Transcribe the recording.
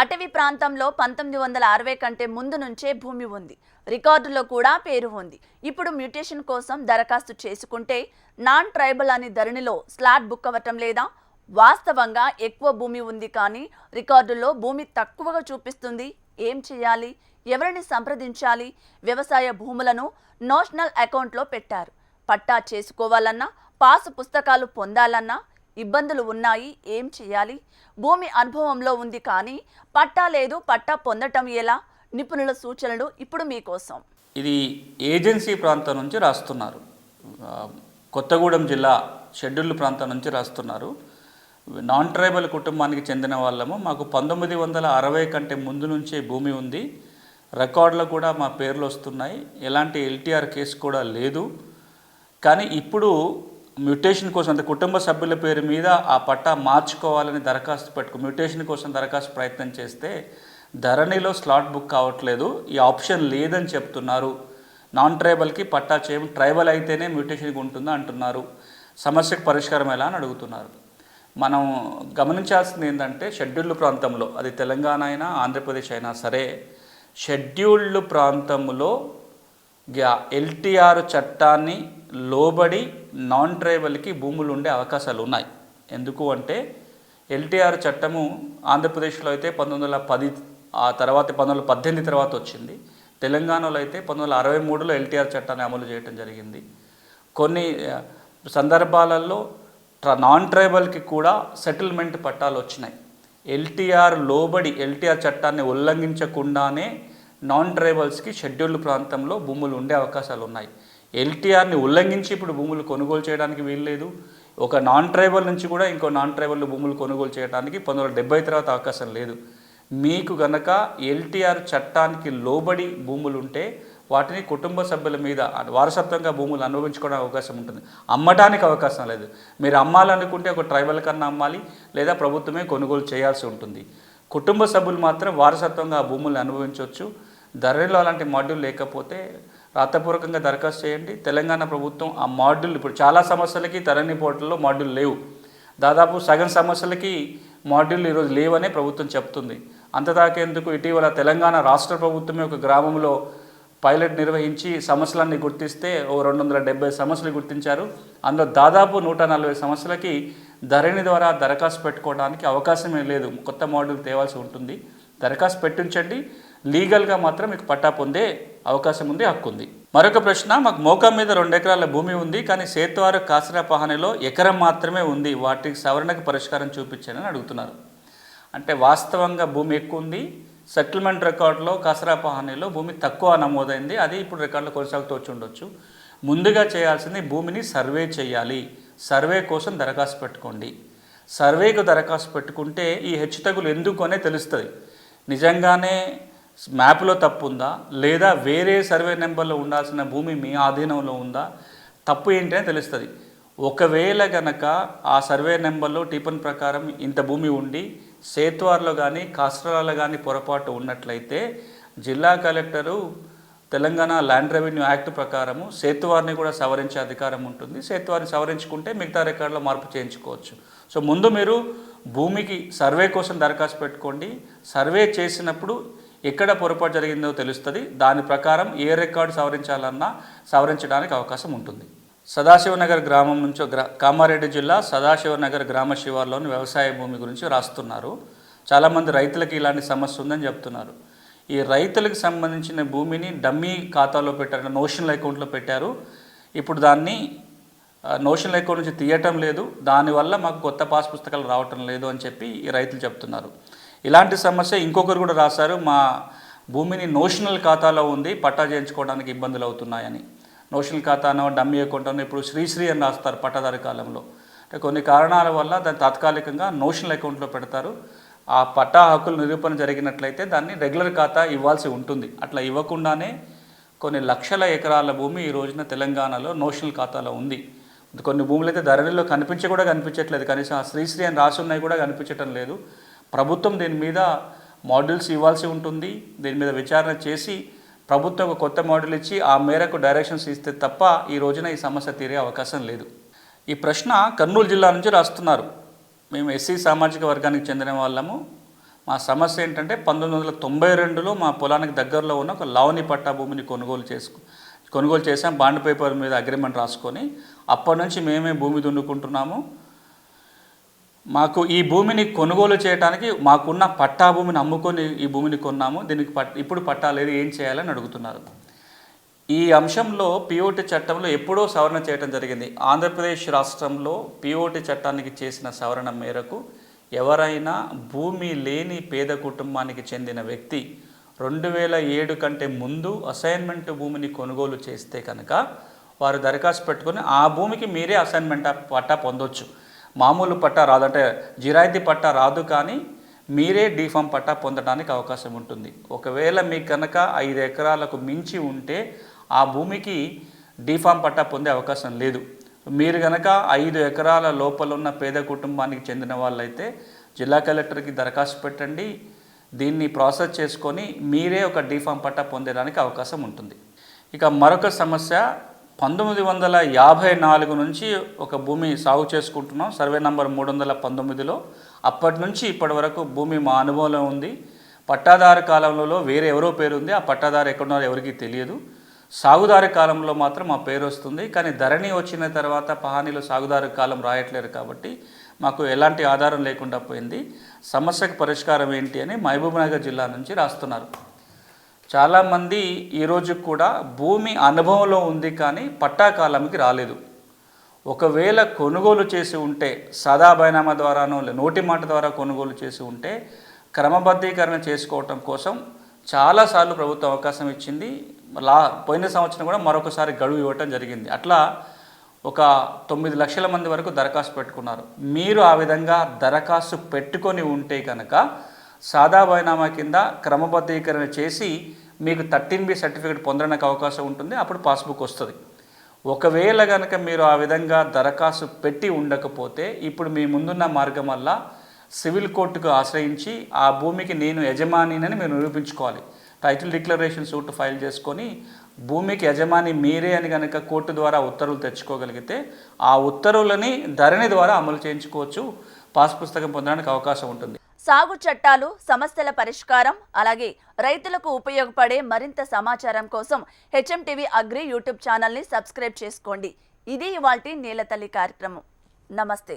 అటవీ ప్రాంతంలో పంతొమ్మిది వందల అరవై కంటే ముందు నుంచే భూమి ఉంది. రికార్డులో కూడా పేరు ఉంది. ఇప్పుడు మ్యూటేషన్ కోసం దరఖాస్తు చేసుకుంటే నాన్ ట్రైబల్ అని ధరణిలో స్లాట్ బుక్ అవ్వటం లేదా? వాస్తవంగా ఎక్కువ భూమి ఉంది కానీ రికార్డుల్లో భూమి తక్కువగా చూపిస్తుంది. ఏం చేయాలి? ఎవరిని సంప్రదించాలి? వ్యవసాయ భూములను నేషనల్ అకౌంట్లో పెట్టారు. పట్టా చేసుకోవాలన్నా పాసు పుస్తకాలు పొందాలన్నా ఇబ్బందులు ఉన్నాయి ఏం చేయాలి? భూమి అనుభవంలో ఉంది కానీ పట్టా లేదు పట్టా పొందటం ఎలా? నిపుణుల సూచనలు ఇప్పుడు మీకోసం. ఇది ఏజెన్సీ ప్రాంతం నుంచి రాస్తున్నారు. కొత్తగూడెం జిల్లా షెడ్యూల్డ్ ప్రాంతం నుంచి రాస్తున్నారు. నాన్ ట్రైబల్ కుటుంబానికి చెందిన వాళ్ళము. మాకు పంతొమ్మిది వందల అరవై కంటే ముందు నుంచే భూమి ఉంది. రికార్డులు కూడా మా పేర్లు వస్తున్నాయి. ఎలాంటి ఎల్టీఆర్ కేసు కూడా లేదు. కానీ ఇప్పుడు మ్యూటేషన్ కోసం అంటే కుటుంబ సభ్యుల పేరు మీద ఆ పట్టా మార్చుకోవాలని దరఖాస్తు పెట్టుకో మ్యూటేషన్ కోసం దరఖాస్తు ప్రయత్నం చేస్తే ధరణిలో స్లాట్ బుక్ కావట్లేదు ఈ ఆప్షన్ లేదని చెప్తున్నారు. నాన్ ట్రైబల్కి పట్టా చేయం ట్రైబల్ అయితేనే మ్యూటేషన్కి ఉంటుందా అంటున్నారు. సమస్యకు పరిష్కారం ఎలా అని అడుగుతున్నారు. మనం గమనించాల్సింది ఏంటంటే షెడ్యూల్డ్ ప్రాంతంలో అది తెలంగాణ అయినా ఆంధ్రప్రదేశ్ అయినా సరే షెడ్యూల్డ్ ప్రాంతంలో ఎల్టీఆర్ చట్టాన్ని లోబడి నాన్ ట్రైబల్కి భూములు ఉండే అవకాశాలు ఉన్నాయి. ఎందుకు అంటే ఎల్టీఆర్ చట్టము ఆంధ్రప్రదేశ్లో అయితే పంతొమ్మిది వందల పది ఆ తర్వాత పంతొమ్మిది వందల పద్దెనిమిది తర్వాత వచ్చింది. తెలంగాణలో అయితే పంతొమ్మిది వందల అరవై మూడులో ఎల్టీఆర్ చట్టాన్ని అమలు చేయడం జరిగింది. కొన్ని సందర్భాలలో ట్ర- నాన్ ట్రైబల్కి కూడా సెటిల్మెంట్ పట్టాలు వచ్చినాయి. ఎల్టీఆర్ లోబడి ఎల్టీఆర్ చట్టాన్ని ఉల్లంఘించకుండానే నాన్ ట్రైబల్స్కి షెడ్యూల్డ్ ప్రాంతంలో భూములు ఉండే అవకాశాలు ఉన్నాయి. ఎల్టీఆర్ని ఉల్లంఘించి ఇప్పుడు భూములు కొనుగోలు చేయడానికి వీల్లేదు. ఒక నాన్ ట్రైబల్ నుంచి కూడా ఇంకో నాన్ ట్రైబల్ భూములు కొనుగోలు చేయడానికి పంతొమ్మిది వందల డెబ్బై తర్వాత అవకాశం లేదు. మీకు గనక ఎల్టీఆర్ చట్టానికి లోబడి భూములు ఉంటే వాటిని కుటుంబ సభ్యుల మీద వారసత్వంగా భూములు అనుభవించుకోవడానికి అవకాశం ఉంటుంది. అమ్మడానికి అవకాశం లేదు. మీరు అమ్మాలనుకుంటే ఒక ట్రైబల్ కన్నా అమ్మాలి లేదా ప్రభుత్వమే కొనుగోలు చేయాల్సి ఉంటుంది. కుటుంబ సభ్యులు మాత్రం వారసత్వంగా ఆ భూములను అనుభవించవచ్చు ధరలో అలాంటి మాడ్యూల్ లేకపోతే రాతపూర్వకంగా దరఖాస్తు చేయండి. తెలంగాణ ప్రభుత్వం ఆ మాడ్యూల్ ఇప్పుడు చాలా సమస్యలకి తరణి పోర్టల్లో మాడ్యూల్ లేవు. దాదాపు సగం సమస్యలకి మాడ్యూల్ ఈరోజు లేవనే ప్రభుత్వం చెప్తుంది. అంతదాకేందుకు ఇటీవల తెలంగాణ రాష్ట్ర ప్రభుత్వమే ఒక గ్రామంలో పైలట్ నిర్వహించి సమస్యలన్నీ గుర్తిస్తే ఓ రెండు వందల డెబ్బై సమస్యలు గుర్తించారు. అందులో దాదాపు నూట నలభై సమస్యలకి ధరణి ద్వారా దరఖాస్తు పెట్టుకోవడానికి అవకాశమే లేదు. కొత్త మాడ్యూల్ తేవాల్సి ఉంటుంది. దరఖాస్తు పెట్టించండి. లీగల్గా మాత్రం మీకు పట్టా పొందే అవకాశం ఉంది హక్కు ఉంది. మరొక ప్రశ్న మాకు మోకా మీద రెండు ఎకరాల భూమి ఉంది కానీ సేతువారు కాసరా పహానిలో ఎకరం మాత్రమే ఉంది వాటికి సవరణకు పరిష్కారం చూపించానని అడుగుతున్నారు. అంటే వాస్తవంగా భూమి ఎక్కువ ఉంది సెటిల్మెంట్ రికార్డులో కాసరా పహానిలో భూమి తక్కువ నమోదైంది అది ఇప్పుడు రికార్డులో కొనసాగుతూ వచ్చి ఉండొచ్చు. ముందుగా చేయాల్సింది భూమిని సర్వే చేయాలి సర్వే కోసం దరఖాస్తు పెట్టుకోండి. సర్వేకు దరఖాస్తు పెట్టుకుంటే ఈ హెచ్చుతగులు ఎందుకు అనే తెలుస్తుంది. నిజంగానే మ్యాప్లో తప్పు ఉందా లేదా వేరే సర్వే నెంబర్లో ఉండాల్సిన భూమి మీ ఆధీనంలో ఉందా? తప్పు ఏంటి అని తెలుస్తుంది. ఒకవేళ గనక ఆ సర్వే నెంబర్లో టిఫన్ ప్రకారం ఇంత భూమి ఉండి సేత్వార్లో కానీ కాస్ట్రాలో కానీ పొరపాటు ఉన్నట్లయితే జిల్లా collector Telangana land revenue act ప్రకారము సేతువారిని కూడా సవరించే అధికారం ఉంటుంది. సేతువారిని సవరించుకుంటే మిగతా రికార్డులో మార్పు చేయించుకోవచ్చు. సో ముందు మీరు భూమికి సర్వే కోసం దరఖాస్తు పెట్టుకోండి. సర్వే చేసినప్పుడు ఎక్కడ పొరపాటు జరిగిందో తెలుస్తుంది. దాని ప్రకారం ఏ రికార్డు సవరించాలన్నా సవరించడానికి అవకాశం ఉంటుంది. సదాశివనగర్ గ్రామం నుంచి గ్రా కామారెడ్డి జిల్లా సదాశివనగర్ గ్రామ శివార్లోని వ్యవసాయ భూమి గురించి రాస్తున్నారు. చాలామంది రైతులకి ఇలాంటి సమస్య ఉందని చెప్తున్నారు. ఈ రైతులకు సంబంధించిన భూమిని డమ్మీ ఖాతాలో పెట్టారు నోషనల్ అకౌంట్లో పెట్టారు. ఇప్పుడు దాన్ని నోషనల్ అకౌంట్ నుంచి తీయటం లేదు. దానివల్ల మాకు కొత్త పాస్ పుస్తకాలు రావటం లేదు అని చెప్పి ఈ రైతులు చెప్తున్నారు. ఇలాంటి సమస్య ఇంకొకరు కూడా రాశారు మా భూమిని నోషనల్ ఖాతాలో ఉంది పట్టా చేయించుకోవడానికి ఇబ్బందులు అవుతున్నాయని. నోషనల్ ఖాతానో డమ్మీ అకౌంట్ అనో ఇప్పుడు శ్రీశ్రీ అని రాస్తారు పట్టాదారి కాలంలో. అంటే కొన్ని కారణాల వల్ల దాన్ని తాత్కాలికంగా నోషనల్ అకౌంట్లో పెడతారు. ఆ పట్టా హక్కులు నిరూపణ జరిగినట్లయితే దాన్ని రెగ్యులర్ ఖాతా ఇవ్వాల్సి ఉంటుంది. అట్లా ఇవ్వకుండానే కొన్ని లక్షల ఎకరాల భూమి ఈ రోజున తెలంగాణలో నోషనల్ ఖాతాలో ఉంది. కొన్ని భూములు అయితే ధరణిలో కనిపించి కూడా కనిపించట్లేదు. కనీసం ఆ శ్రీశ్రీ అని రాసి ఉన్నాయి కూడా కనిపించటం లేదు. ప్రభుత్వం దీని మీద మోడల్స్ ఇవ్వాల్సి ఉంటుంది దీని మీద విచారణ చేసి ప్రభుత్వం ఒక కొత్త మోడల్ ఇచ్చి ఆ మేరకు డైరెక్షన్స్ ఇస్తే తప్ప ఈ రోజున ఈ సమస్య తీరే అవకాశం లేదు. ఈ ప్రశ్న కర్నూలు జిల్లా నుంచి రాస్తున్నారు. మేము ఎస్సీ సామాజిక వర్గానికి చెందిన వాళ్ళము. మా సమస్య ఏంటంటే పంతొమ్మిది వందల తొంభై రెండులో మా పొలానికి దగ్గరలో ఉన్న ఒక లావణి పట్టా భూమిని కొనుగోలు చేసుకు కొనుగోలు చేసాం బాండ్ పేపర్ మీద అగ్రిమెంట్ రాసుకొని అప్పటి నుంచి మేమే భూమి దున్నుకుంటున్నాము. మాకు ఈ భూమిని కొనుగోలు చేయడానికి మాకున్న పట్టా భూమిని అమ్ముకొని ఈ భూమిని కొన్నాము. దీనికి పట్ ఇప్పుడు పట్టా లేదు ఏం చేయాలని అడుగుతున్నారు. ఈ అంశంలో పిఓటి చట్టంలో ఎప్పుడో సవరణ చేయడం జరిగింది. ఆంధ్రప్రదేశ్ రాష్ట్రంలో పిఓటి చట్టానికి చేసిన సవరణ మేరకు ఎవరైనా భూమి లేని పేద కుటుంబానికి చెందిన వ్యక్తి రెండు వేల ఏడు కంటే ముందు అసైన్మెంట్ భూమిని కొనుగోలు చేస్తే కనుక వారు దరఖాస్తు పెట్టుకొని ఆ భూమికి మీరే అసైన్మెంట్ పట్టా పొందొచ్చు. మామూలు పట్టా రాదు అంటే జిరాయితీ పట్టా రాదు కానీ మీరే డీఫామ్ పట్టా పొందడానికి అవకాశం ఉంటుంది. ఒకవేళ మీకు కనుక ఐదు ఎకరాలకు మించి ఉంటే ఆ భూమికి డీఫామ్ పట్టా పొందే అవకాశం లేదు. మీరు కనుక ఐదు ఎకరాల లోపల ఉన్న పేద కుటుంబానికి చెందిన వాళ్ళైతే జిల్లా కలెక్టర్కి దరఖాస్తు పెట్టండి. దీన్ని ప్రాసెస్ చేసుకొని మీరే ఒక డీఫామ్ పట్టా పొందడానికి అవకాశం ఉంటుంది. ఇక మరొక సమస్య పంతొమ్మిది వందల యాభై నాలుగు నుంచి ఒక భూమి సాగు చేసుకుంటున్నాం. సర్వే నంబర్ మూడు వందల పంతొమ్మిదిలో. అప్పటి నుంచి ఇప్పటి వరకు భూమి మా అనుభవంలో ఉంది. పట్టాదారు కాలంలో వేరే ఎవరో పేరు ఉంది. ఆ పట్టాదారు ఎక్కడున్నారో ఎవరికీ తెలియదు. సాగుదారు కాలంలో మాత్రం మా పేరు వస్తుంది. కానీ ధరణి వచ్చిన తర్వాత పహానీలో సాగుదారు కాలం రాయట్లేరు కాబట్టి మాకు ఎలాంటి ఆధారం లేకుండా పోయింది. సమస్యకు పరిష్కారం ఏంటి అని మహబూబ్నగర్ జిల్లా నుంచి రాస్తున్నారు. చాలామంది ఈరోజు కూడా భూమి అనుభవంలో ఉంది కానీ పట్టా కాలంకి రాలేదు. ఒకవేళ కొనుగోలు చేసి ఉంటే సాదా బైనామా ద్వారానో లే- నోటి మాట ద్వారా కొనుగోలు చేసి ఉంటే క్రమబద్ధీకరణ చేసుకోవటం కోసం చాలాసార్లు ప్రభుత్వం అవకాశం ఇచ్చింది. లా పోయిన సంవత్సరం కూడా మరొకసారి గడువు ఇవ్వటం జరిగింది. అట్లా ఒక తొమ్మిది లక్షల మంది వరకు దరఖాస్తు పెట్టుకున్నారు. మీరు ఆ విధంగా దరఖాస్తు పెట్టుకొని ఉంటే కనుక సాదా బైనామా కింద క్రమబద్ధీకరణ చేసి మీకు థర్టీన్ బి సర్టిఫికేట్ పొందడానికి అవకాశం ఉంటుంది. అప్పుడు పాస్బుక్ వస్తుంది. ఒకవేళ కనుక మీరు ఆ విధంగా దరఖాస్తు పెట్టి ఉండకపోతే ఇప్పుడు మీ ముందున్న మార్గం వల్ల సివిల్ కోర్టుకు ఆశ్రయించి ఆ భూమికి నేను యజమానినని మీరు నిరూపించుకోవాలి. టైటిల్ డిక్లరేషన్ సూట్ ఫైల్ చేసుకొని భూమికి యజమాని మీరే అని కనుక కోర్టు ద్వారా ఉత్తర్వులు తెచ్చుకోగలిగితే ఆ ఉత్తర్వులని ధరణి ద్వారా అమలు చేయించుకోవచ్చు. పాస్ పుస్తకం పొందడానికి అవకాశం ఉంటుంది. సాగు చట్టాలు సమస్యల పరిష్కారం అలాగే రైతులకు ఉపయోగపడే మరింత సమాచారం కోసం హెచ్ఎం టీవీ అగ్రి యూట్యూబ్ ఛానల్ని సబ్స్క్రైబ్ చేసుకోండి. ఇది ఇవాల్టి నీలతల్లి కార్యక్రమం. నమస్తే.